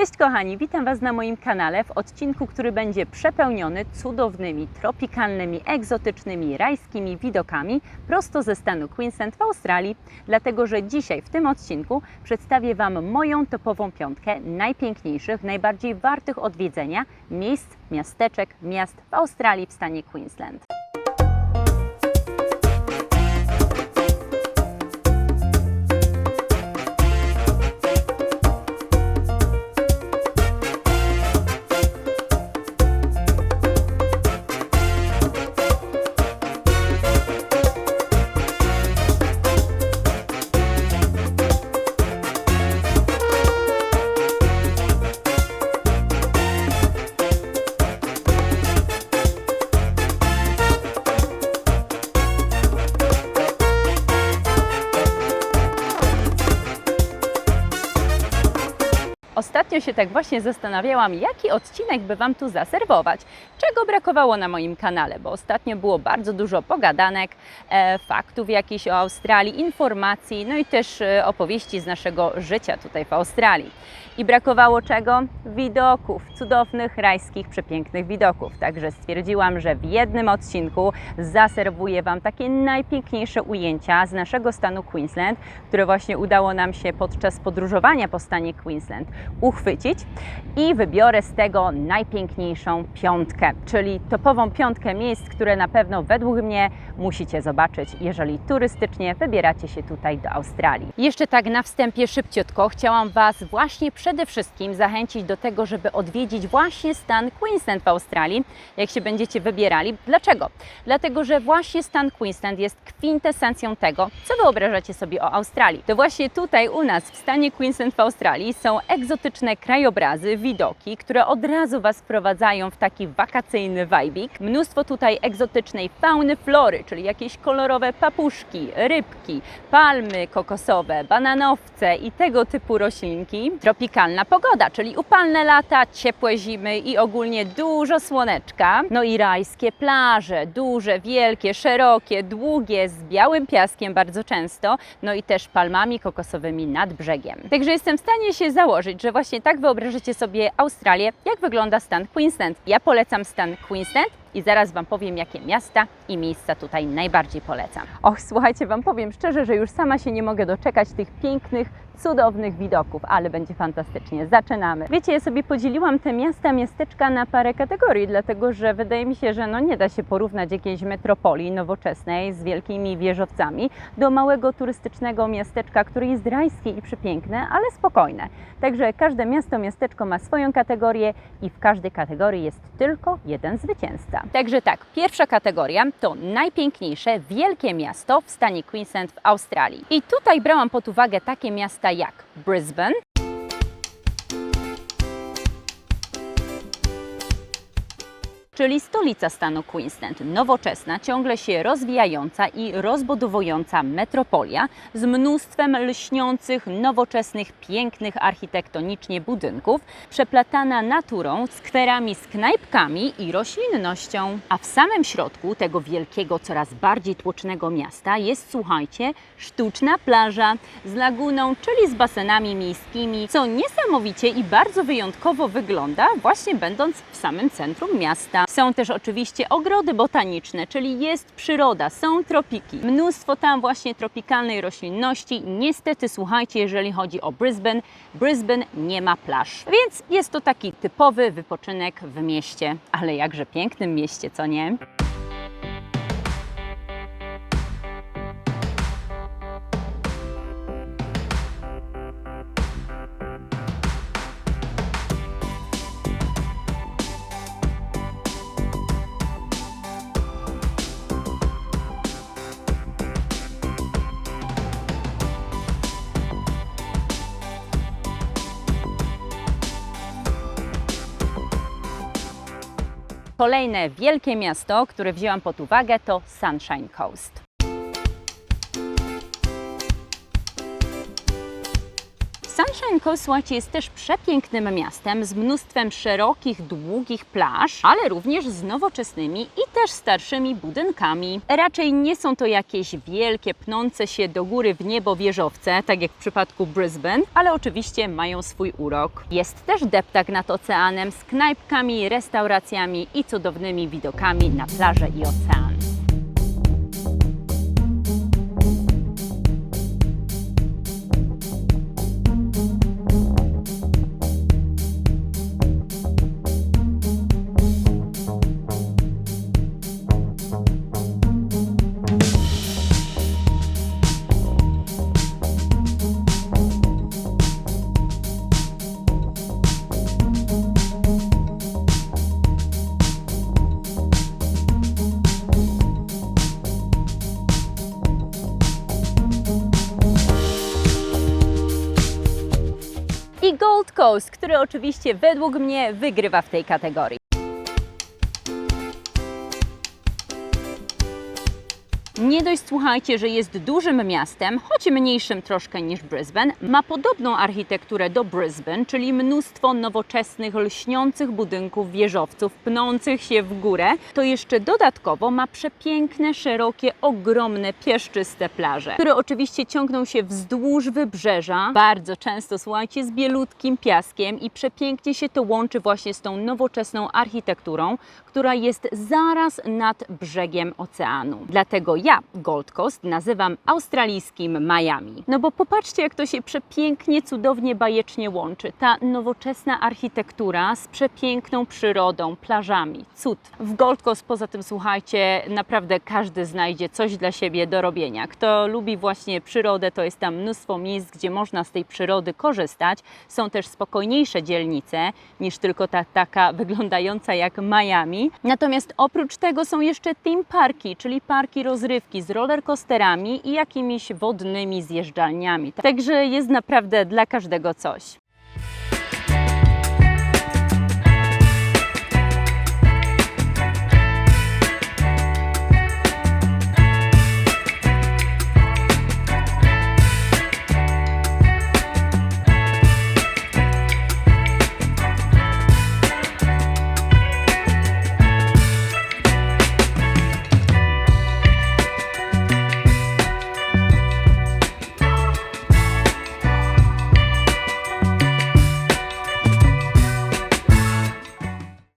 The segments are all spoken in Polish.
Cześć kochani, witam Was na moim kanale w odcinku, który będzie przepełniony cudownymi, tropikalnymi, egzotycznymi, rajskimi widokami prosto ze stanu Queensland w Australii, dlatego że dzisiaj w tym odcinku przedstawię Wam moją topową piątkę najpiękniejszych, najbardziej wartych odwiedzenia miejsc, miasteczek, miast w Australii w stanie Queensland. Ostatnio się tak właśnie zastanawiałam, jaki odcinek by Wam tu zaserwować. Czego brakowało na moim kanale, bo ostatnio było bardzo dużo pogadanek, e, faktów jakichś o Australii, informacji, no i też e, opowieści z naszego życia tutaj w Australii. I brakowało czego? Widoków, cudownych, rajskich, przepięknych widoków. Także stwierdziłam, że w jednym odcinku zaserwuję Wam takie najpiękniejsze ujęcia z naszego stanu Queensland, które właśnie udało nam się podczas podróżowania po stanie Queensland uchwycić i wybiorę z tego najpiękniejszą piątkę, czyli topową piątkę miejsc, które na pewno według mnie musicie zobaczyć, jeżeli turystycznie wybieracie się tutaj do Australii. Jeszcze tak na wstępie szybciutko chciałam Was właśnie przede wszystkim zachęcić do tego, żeby odwiedzić właśnie stan Queensland w Australii, jak się będziecie wybierali. Dlaczego? Dlatego, że właśnie stan Queensland jest kwintesencją tego, co wyobrażacie sobie o Australii. To właśnie tutaj u nas w stanie Queensland w Australii są egzotyczne krajobrazy, widoki, które od razu Was wprowadzają w taki wakacyjny wajbik. Mnóstwo tutaj egzotycznej fauny, flory, czyli jakieś kolorowe papuszki, rybki, palmy kokosowe, bananowce i tego typu roślinki. Tropikalna pogoda, czyli upalne lata, ciepłe zimy i ogólnie dużo słoneczka. No i rajskie plaże, duże, wielkie, szerokie, długie, z białym piaskiem bardzo często, no i też palmami kokosowymi nad brzegiem. Także jestem w stanie się założyć, że właśnie tak wyobrażacie sobie Australię, jak wygląda stan Queensland. Ja polecam stan Queensland i zaraz Wam powiem, jakie miasta i miejsca tutaj najbardziej polecam. Och, słuchajcie, Wam powiem szczerze, że już sama się nie mogę doczekać tych pięknych, cudownych widoków, ale będzie fantastycznie. Zaczynamy. Wiecie, ja sobie podzieliłam te miasta, miasteczka na parę kategorii, dlatego że wydaje mi się, że no nie da się porównać jakiejś metropolii nowoczesnej z wielkimi wieżowcami do małego turystycznego miasteczka, które jest rajskie i przepiękne, ale spokojne. Także każde miasto, miasteczko ma swoją kategorię i w każdej kategorii jest tylko jeden zwycięzca. Także tak, pierwsza kategoria to najpiękniejsze wielkie miasto w stanie Queensland w Australii. I tutaj brałam pod uwagę takie miasta jak Brisbane, czyli stolica stanu Queensland, nowoczesna, ciągle się rozwijająca i rozbudowująca metropolia z mnóstwem lśniących, nowoczesnych, pięknych architektonicznie budynków, przeplatana naturą, skwerami z knajpkami i roślinnością. A w samym środku tego wielkiego, coraz bardziej tłocznego miasta jest, słuchajcie, sztuczna plaża z laguną, czyli z basenami miejskimi, co niesamowicie i bardzo wyjątkowo wygląda, właśnie będąc w samym centrum miasta. Są też oczywiście ogrody botaniczne, czyli jest przyroda, są tropiki. Mnóstwo tam właśnie tropikalnej roślinności. Niestety, słuchajcie, jeżeli chodzi o Brisbane, Brisbane nie ma plaż. Więc jest to taki typowy wypoczynek w mieście, ale jakże pięknym mieście, co nie? Kolejne wielkie miasto, które wzięłam pod uwagę, to Sunshine Coast. Sunshine Coast, słuchajcie, jest też przepięknym miastem z mnóstwem szerokich, długich plaż, ale również z nowoczesnymi i też starszymi budynkami. Raczej nie są to jakieś wielkie, pnące się do góry w niebo wieżowce, tak jak w przypadku Brisbane, ale oczywiście mają swój urok. Jest też deptak nad oceanem z knajpkami, restauracjami i cudownymi widokami na plażę i ocean. Coast, który oczywiście według mnie wygrywa w tej kategorii. Nie dość słuchajcie, że jest dużym miastem, choć mniejszym troszkę niż Brisbane, ma podobną architekturę do Brisbane, czyli mnóstwo nowoczesnych, lśniących budynków, wieżowców, pnących się w górę, to jeszcze dodatkowo ma przepiękne, szerokie, ogromne, pieszczyste plaże, które oczywiście ciągną się wzdłuż wybrzeża, bardzo często słuchajcie, z bielutkim piaskiem i przepięknie się to łączy właśnie z tą nowoczesną architekturą, która jest zaraz nad brzegiem oceanu. Dlatego ja Gold Coast nazywam australijskim Miami. No bo popatrzcie, jak to się przepięknie, cudownie, bajecznie łączy. Ta nowoczesna architektura z przepiękną przyrodą, plażami. Cud. W Gold Coast poza tym, słuchajcie, naprawdę każdy znajdzie coś dla siebie do robienia. Kto lubi właśnie przyrodę, to jest tam mnóstwo miejsc, gdzie można z tej przyrody korzystać. Są też spokojniejsze dzielnice niż tylko ta taka wyglądająca jak Miami. Natomiast oprócz tego są jeszcze theme parki, czyli parki rozrywki z rollercoasterami i jakimiś wodnymi zjeżdżalniami. Także jest naprawdę dla każdego coś.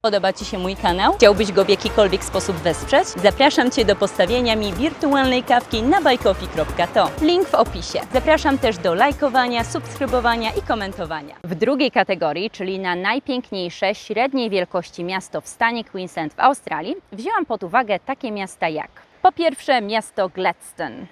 Podoba Ci się mój kanał? Chciałbyś go w jakikolwiek sposób wesprzeć? Zapraszam Cię do postawienia mi wirtualnej kawki na bajkofi.to. Link w opisie. Zapraszam też do lajkowania, subskrybowania i komentowania. W drugiej kategorii, czyli na najpiękniejsze średniej wielkości miasto w stanie Queensland w Australii, wzięłam pod uwagę takie miasta jak po pierwsze miasto Gladstone.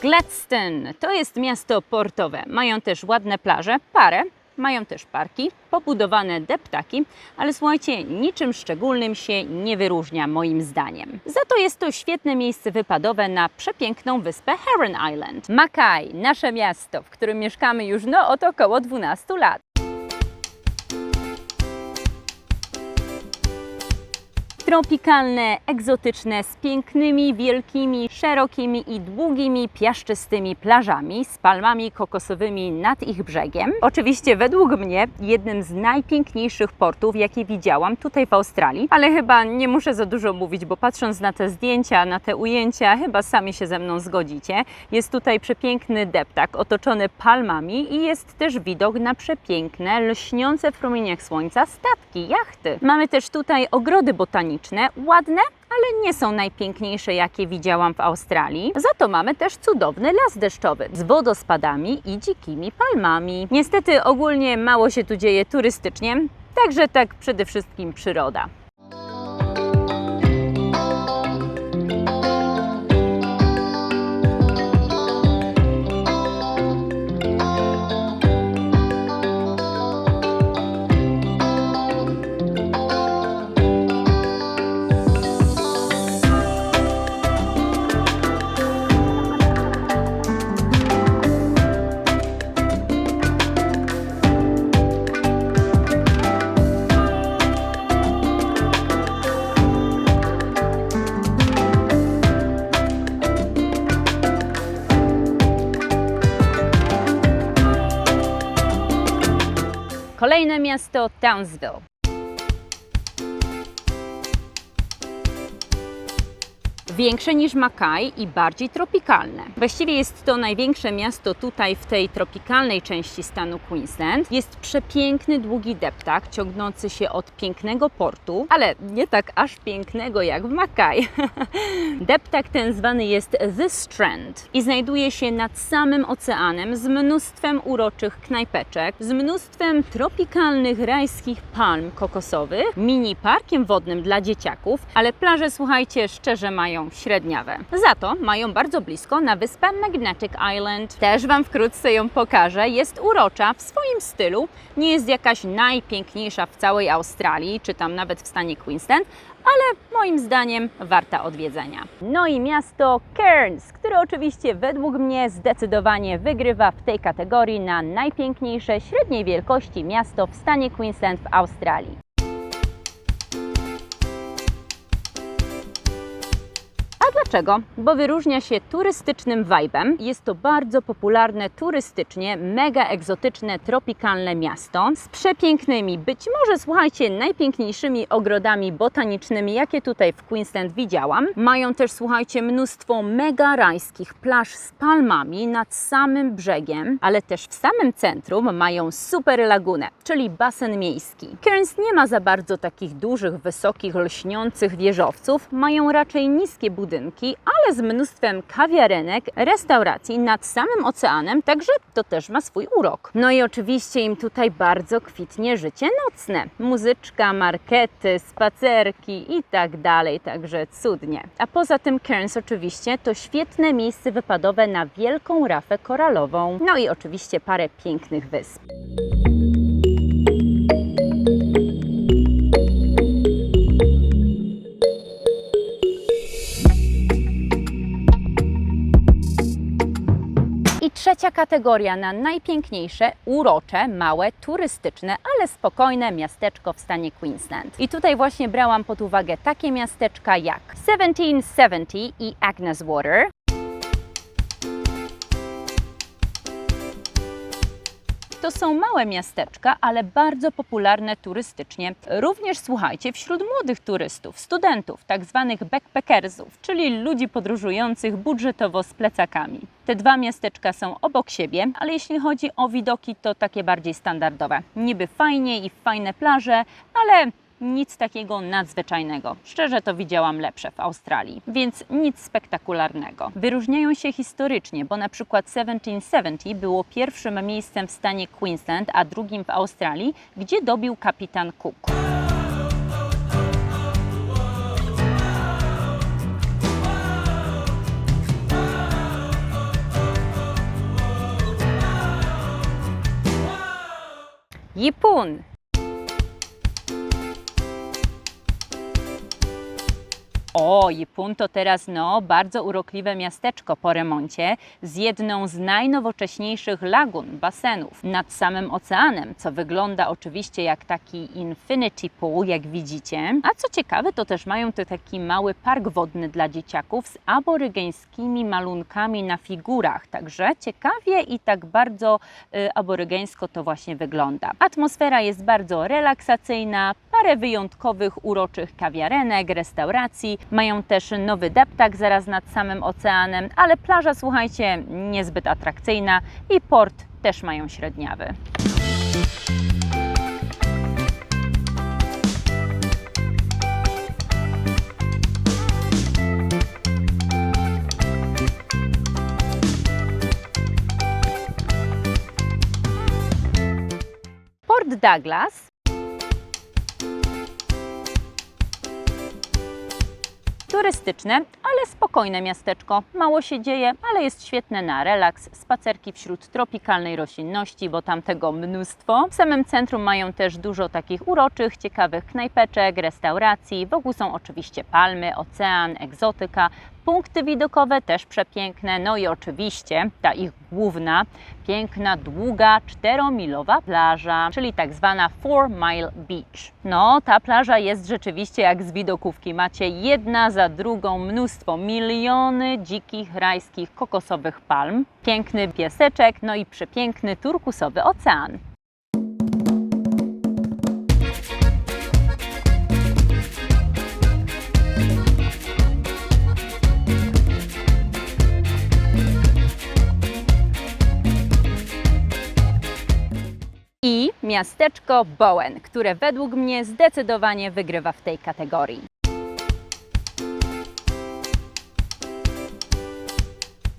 Gladstone to jest miasto portowe. Mają też ładne plaże, parę, mają też parki, pobudowane deptaki, ale słuchajcie, niczym szczególnym się nie wyróżnia moim zdaniem. Za to jest to świetne miejsce wypadowe na przepiękną wyspę Heron Island. Mackay, nasze miasto, w którym mieszkamy już no od około 12 lat. Tropikalne, egzotyczne, z pięknymi, wielkimi, szerokimi i długimi, piaszczystymi plażami, z palmami kokosowymi nad ich brzegiem. Oczywiście według mnie jednym z najpiękniejszych portów, jakie widziałam tutaj w Australii, ale chyba nie muszę za dużo mówić, bo patrząc na te zdjęcia, na te ujęcia, chyba sami się ze mną zgodzicie. Jest tutaj przepiękny deptak otoczony palmami i jest też widok na przepiękne, lśniące w promieniach słońca statki, jachty. Mamy też tutaj ogrody botaniczne, ładne, ale nie są najpiękniejsze, jakie widziałam w Australii. Za to mamy też cudowny las deszczowy z wodospadami i dzikimi palmami. Niestety ogólnie mało się tu dzieje turystycznie, także tak przede wszystkim przyroda. Kolejne Większe niż Mackay i bardziej tropikalne. Właściwie jest to największe miasto tutaj w tej tropikalnej części stanu Queensland. Jest przepiękny, długi deptak ciągnący się od pięknego portu, ale nie tak aż pięknego jak w Mackay. deptak ten zwany jest The Strand i znajduje się nad samym oceanem z mnóstwem uroczych knajpeczek, z mnóstwem tropikalnych rajskich palm kokosowych, mini parkiem wodnym dla dzieciaków, ale plaże, słuchajcie, szczerze mają średniawe. Za to mają bardzo blisko na wyspę Magnetic Island. Też Wam wkrótce ją pokażę. Jest urocza w swoim stylu. Nie jest jakaś najpiękniejsza w całej Australii, czy tam nawet w stanie Queensland, ale moim zdaniem warta odwiedzenia. No i miasto Cairns, które oczywiście według mnie zdecydowanie wygrywa w tej kategorii na najpiękniejsze średniej wielkości miasto w stanie Queensland w Australii. Dlaczego? Bo wyróżnia się turystycznym vibem. Jest to bardzo popularne turystycznie, mega egzotyczne, tropikalne miasto z przepięknymi, być może słuchajcie, najpiękniejszymi ogrodami botanicznymi, jakie tutaj w Queensland widziałam. Mają też, słuchajcie, mnóstwo mega rajskich plaż z palmami nad samym brzegiem, ale też w samym centrum mają super lagunę, czyli basen miejski. Cairns nie ma za bardzo takich dużych, wysokich, lśniących wieżowców, mają raczej niskie budynki, ale z mnóstwem kawiarenek, restauracji nad samym oceanem, także to też ma swój urok. No i oczywiście im tutaj bardzo kwitnie życie nocne. Muzyczka, markety, spacerki i tak dalej, także cudnie. A poza tym Cairns oczywiście to świetne miejsce wypadowe na wielką rafę koralową. No i oczywiście parę pięknych wysp. Kategoria na najpiękniejsze, urocze, małe, turystyczne, ale spokojne miasteczko w stanie Queensland. I tutaj właśnie brałam pod uwagę takie miasteczka jak 1770 i Agnes Water, To są małe miasteczka, ale bardzo popularne turystycznie. Również słuchajcie, wśród młodych turystów, studentów, tak zwanych backpackersów, czyli ludzi podróżujących budżetowo z plecakami. Te dwa miasteczka są obok siebie, ale jeśli chodzi o widoki, to takie bardziej standardowe. Niby fajnie i fajne plaże, ale nic takiego nadzwyczajnego. Szczerze to widziałam lepsze w Australii, więc nic spektakularnego. Wyróżniają się historycznie, bo na przykład 1770 było pierwszym miejscem w stanie Queensland, a drugim w Australii, gdzie dobił kapitan Cook. Jipun O, Jipun to teraz no, bardzo urokliwe miasteczko po remoncie z jedną z najnowocześniejszych lagun, basenów nad samym oceanem, co wygląda oczywiście jak taki infinity pool, jak widzicie. A co ciekawe, to też mają tu taki mały park wodny dla dzieciaków z aborygeńskimi malunkami na figurach, także ciekawie i tak bardzo y, aborygeńsko to właśnie wygląda. Atmosfera jest bardzo relaksacyjna, parę wyjątkowych, uroczych kawiarenek, restauracji. Mają też nowy deptak zaraz nad samym oceanem, ale plaża, słuchajcie, niezbyt atrakcyjna i port też mają średniawy. Douglas turystyczne, ale spokojne miasteczko. Mało się dzieje, ale jest świetne na relaks, spacerki wśród tropikalnej roślinności, bo tam tego mnóstwo. W samym centrum mają też dużo takich uroczych, ciekawych knajpeczek, restauracji. Wokół są oczywiście palmy, ocean, egzotyka. Punkty widokowe też przepiękne, no i oczywiście ta ich główna, piękna, długa, czteromilowa plaża, czyli tak zwana Four Mile Beach. No, ta plaża jest rzeczywiście jak z widokówki. Macie jedna za drugą mnóstwo, miliony dzikich, rajskich, kokosowych palm, piękny pieseczek, no i przepiękny turkusowy ocean. I miasteczko Bowen, które według mnie zdecydowanie wygrywa w tej kategorii.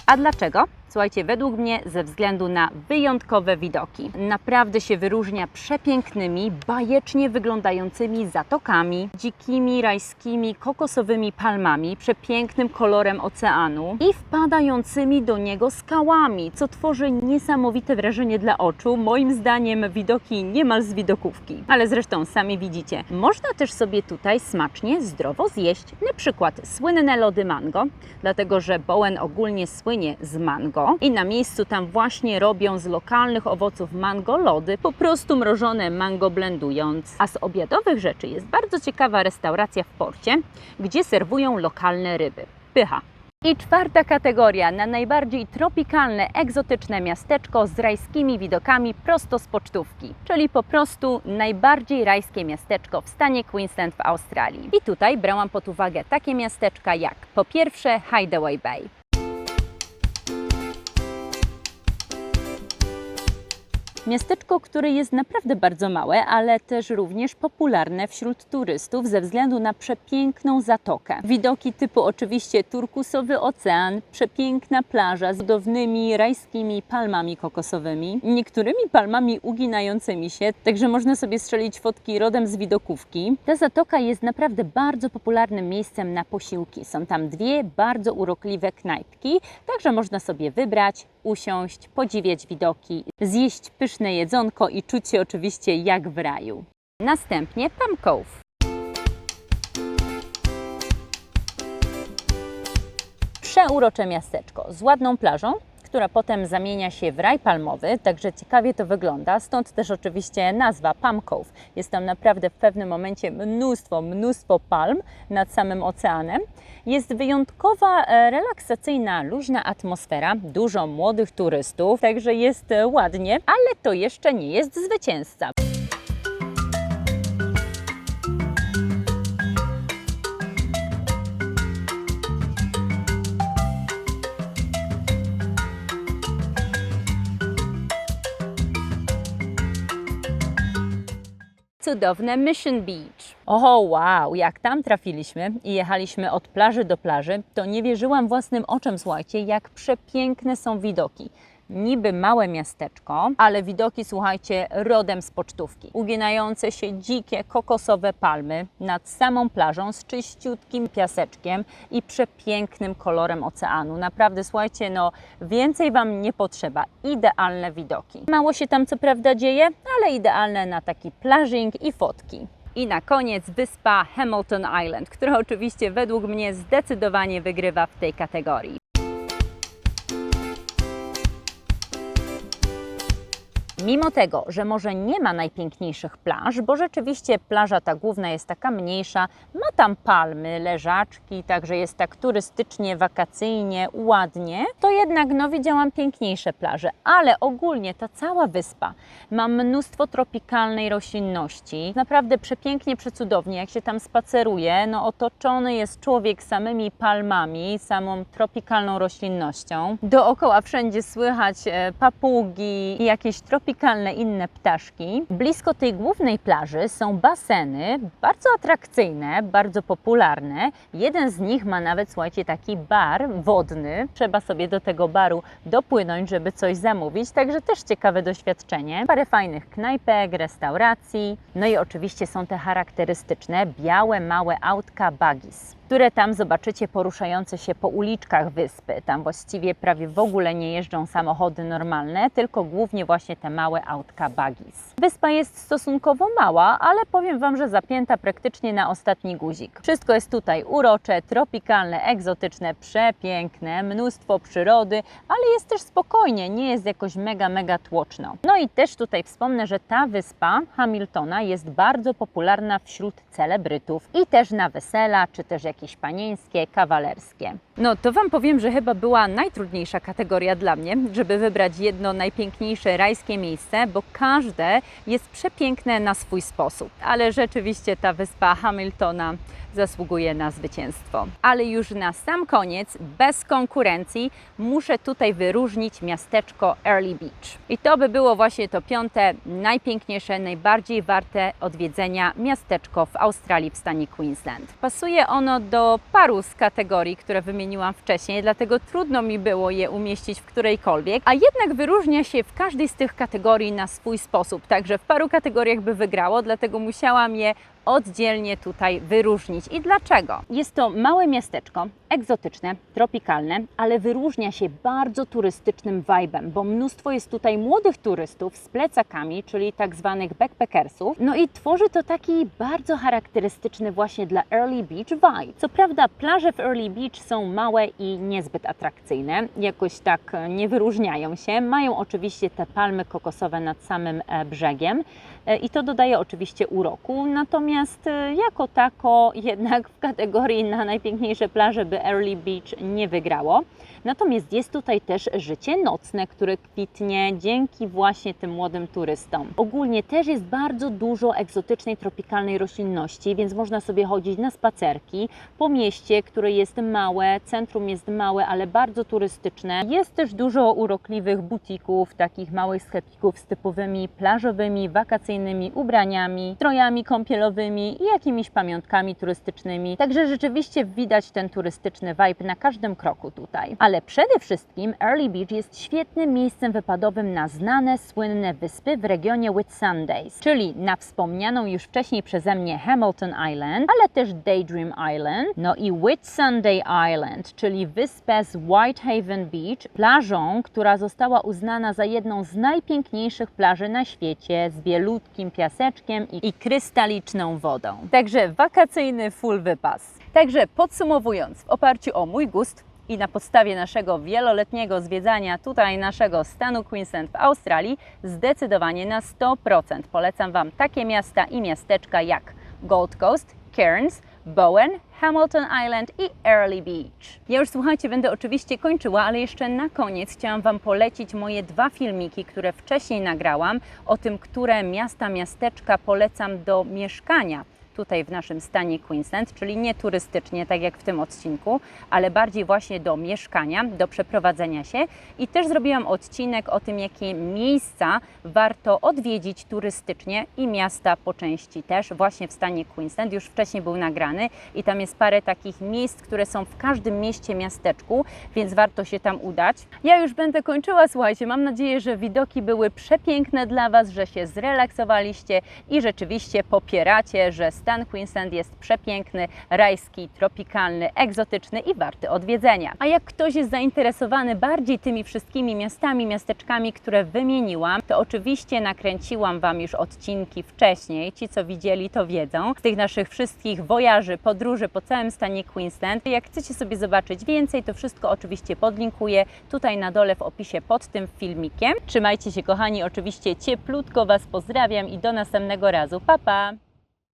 A dlaczego? Słuchajcie, według mnie ze względu na wyjątkowe widoki. Naprawdę się wyróżnia przepięknymi, bajecznie wyglądającymi zatokami, dzikimi, rajskimi, kokosowymi palmami, przepięknym kolorem oceanu i wpadającymi do niego skałami, co tworzy niesamowite wrażenie dla oczu. Moim zdaniem widoki niemal z widokówki. Ale zresztą sami widzicie, można też sobie tutaj smacznie, zdrowo zjeść. Na przykład słynne lody mango, dlatego że Bowen ogólnie słynie z mango i na miejscu tam właśnie robią z lokalnych owoców mango lody, po prostu mrożone mango blendując. A z obiadowych rzeczy jest bardzo ciekawa restauracja w porcie, gdzie serwują lokalne ryby. Pycha. I czwarta kategoria na najbardziej tropikalne, egzotyczne miasteczko z rajskimi widokami prosto z pocztówki, czyli po prostu najbardziej rajskie miasteczko w stanie Queensland w Australii. I tutaj brałam pod uwagę takie miasteczka jak po pierwsze Hideaway Bay. Miasteczko, które jest naprawdę bardzo małe, ale też również popularne wśród turystów ze względu na przepiękną zatokę. Widoki typu oczywiście turkusowy ocean, przepiękna plaża z cudownymi rajskimi palmami kokosowymi, niektórymi palmami uginającymi się, także można sobie strzelić fotki rodem z widokówki. Ta zatoka jest naprawdę bardzo popularnym miejscem na posiłki. Są tam dwie bardzo urokliwe knajpki, także można sobie wybrać, usiąść, podziwiać widoki, zjeść pyszne jedzonko i czuć się oczywiście jak w raju. Następnie Palm. Przeurocze miasteczko z ładną plażą, która potem zamienia się w raj palmowy, także ciekawie to wygląda. Stąd też oczywiście nazwa Palm Cove. Jest tam naprawdę w pewnym momencie mnóstwo, mnóstwo palm nad samym oceanem. Jest wyjątkowa, e, relaksacyjna, luźna atmosfera, dużo młodych turystów, także jest e, ładnie, ale to jeszcze nie jest zwycięzca. Cudowne Mission Beach. O wow, jak tam trafiliśmy i jechaliśmy od plaży do plaży, to nie wierzyłam własnym oczom, słuchajcie, jak przepiękne są widoki. Niby małe miasteczko, ale widoki, słuchajcie, rodem z pocztówki. Uginające się dzikie, kokosowe palmy nad samą plażą z czyściutkim piaseczkiem i przepięknym kolorem oceanu. Naprawdę, słuchajcie, no więcej Wam nie potrzeba. Idealne widoki. Mało się tam co prawda dzieje, ale idealne na taki plażing i fotki. I na koniec wyspa Hamilton Island, która oczywiście według mnie zdecydowanie wygrywa w tej kategorii. Mimo tego, że może nie ma najpiękniejszych plaż, bo rzeczywiście plaża ta główna jest taka mniejsza, ma tam palmy, leżaczki, także jest tak turystycznie, wakacyjnie, ładnie, to jednak no widziałam piękniejsze plaże, ale ogólnie ta cała wyspa ma mnóstwo tropikalnej roślinności, naprawdę przepięknie, przecudownie, jak się tam spaceruje, no otoczony jest człowiek samymi palmami, samą tropikalną roślinnością. Dookoła wszędzie słychać e, papugi i jakieś tropikalne inne ptaszki. Blisko tej głównej plaży są baseny, bardzo atrakcyjne, bardzo popularne. Jeden z nich ma nawet, słuchajcie, taki bar wodny. Trzeba sobie do tego baru dopłynąć, żeby coś zamówić, także też ciekawe doświadczenie. Parę fajnych knajpek, restauracji. No i oczywiście są te charakterystyczne białe, małe autka buggies które tam zobaczycie poruszające się po uliczkach wyspy. Tam właściwie prawie w ogóle nie jeżdżą samochody normalne, tylko głównie właśnie te małe autka buggies. Wyspa jest stosunkowo mała, ale powiem Wam, że zapięta praktycznie na ostatni guzik. Wszystko jest tutaj urocze, tropikalne, egzotyczne, przepiękne, mnóstwo przyrody, ale jest też spokojnie, nie jest jakoś mega, mega tłoczno. No i też tutaj wspomnę, że ta wyspa Hamiltona jest bardzo popularna wśród celebrytów i też na wesela, czy też jakieś jakieś panieńskie, kawalerskie. No to Wam powiem, że chyba była najtrudniejsza kategoria dla mnie, żeby wybrać jedno najpiękniejsze rajskie miejsce, bo każde jest przepiękne na swój sposób. Ale rzeczywiście ta wyspa Hamiltona zasługuje na zwycięstwo. Ale już na sam koniec, bez konkurencji, muszę tutaj wyróżnić miasteczko Early Beach. I to by było właśnie to piąte, najpiękniejsze, najbardziej warte odwiedzenia miasteczko w Australii, w stanie Queensland. Pasuje ono do paru z kategorii, które wymieniłam wcześniej, dlatego trudno mi było je umieścić w którejkolwiek, a jednak wyróżnia się w każdej z tych kategorii na swój sposób. Także w paru kategoriach by wygrało, dlatego musiałam je oddzielnie tutaj wyróżnić. I dlaczego? Jest to małe miasteczko, egzotyczne, tropikalne, ale wyróżnia się bardzo turystycznym vibem, bo mnóstwo jest tutaj młodych turystów z plecakami, czyli tak zwanych backpackersów. No i tworzy to taki bardzo charakterystyczny właśnie dla Early Beach vibe. Co prawda plaże w Early Beach są małe i niezbyt atrakcyjne, jakoś tak e, nie wyróżniają się. Mają oczywiście te palmy kokosowe nad samym e, brzegiem e, i to dodaje oczywiście uroku. Natomiast e, jako tako jednak w kategorii na najpiękniejsze plaże by Early Beach nie wygrało. Natomiast jest tutaj też życie nocne, które kwitnie dzięki właśnie tym młodym turystom. Ogólnie też jest bardzo dużo egzotycznej, tropikalnej roślinności, więc można sobie chodzić na spacerki po mieście, które jest małe, centrum jest małe, ale bardzo turystyczne. Jest też dużo urokliwych butików, takich małych sklepików z typowymi plażowymi, wakacyjnymi ubraniami, strojami kąpielowymi i jakimiś pamiątkami turystycznymi. Także rzeczywiście widać ten turystyczny vibe na każdym kroku tutaj. Ale przede wszystkim Early Beach jest świetnym miejscem wypadowym na znane, słynne wyspy w regionie Whitsundays, czyli na wspomnianą już wcześniej przeze mnie Hamilton Island, ale też Daydream Island, no i Whitsunday Island, czyli wyspę z Whitehaven Beach, plażą, która została uznana za jedną z najpiękniejszych plaży na świecie, z bielutkim piaseczkiem i, i krystaliczną wodą. Także wakacyjny full wypas. Także podsumowując, w oparciu o mój gust, i na podstawie naszego wieloletniego zwiedzania tutaj naszego stanu Queensland w Australii zdecydowanie na 100% polecam Wam takie miasta i miasteczka jak Gold Coast, Cairns, Bowen, Hamilton Island i Early Beach. Ja już słuchajcie, będę oczywiście kończyła, ale jeszcze na koniec chciałam Wam polecić moje dwa filmiki, które wcześniej nagrałam o tym, które miasta, miasteczka polecam do mieszkania tutaj w naszym stanie Queensland, czyli nie turystycznie, tak jak w tym odcinku, ale bardziej właśnie do mieszkania, do przeprowadzenia się. I też zrobiłam odcinek o tym, jakie miejsca warto odwiedzić turystycznie i miasta po części też, właśnie w stanie Queensland. Już wcześniej był nagrany i tam jest parę takich miejsc, które są w każdym mieście, miasteczku, więc warto się tam udać. Ja już będę kończyła, słuchajcie, mam nadzieję, że widoki były przepiękne dla Was, że się zrelaksowaliście i rzeczywiście popieracie, że stan Queensland jest przepiękny, rajski, tropikalny, egzotyczny i warty odwiedzenia. A jak ktoś jest zainteresowany bardziej tymi wszystkimi miastami, miasteczkami, które wymieniłam, to oczywiście nakręciłam Wam już odcinki wcześniej. Ci, co widzieli, to wiedzą. Z tych naszych wszystkich wojaży, podróży po całym stanie Queensland. Jak chcecie sobie zobaczyć więcej, to wszystko oczywiście podlinkuję tutaj na dole w opisie pod tym filmikiem. Trzymajcie się, kochani, oczywiście cieplutko Was pozdrawiam i do następnego razu. Pa, pa!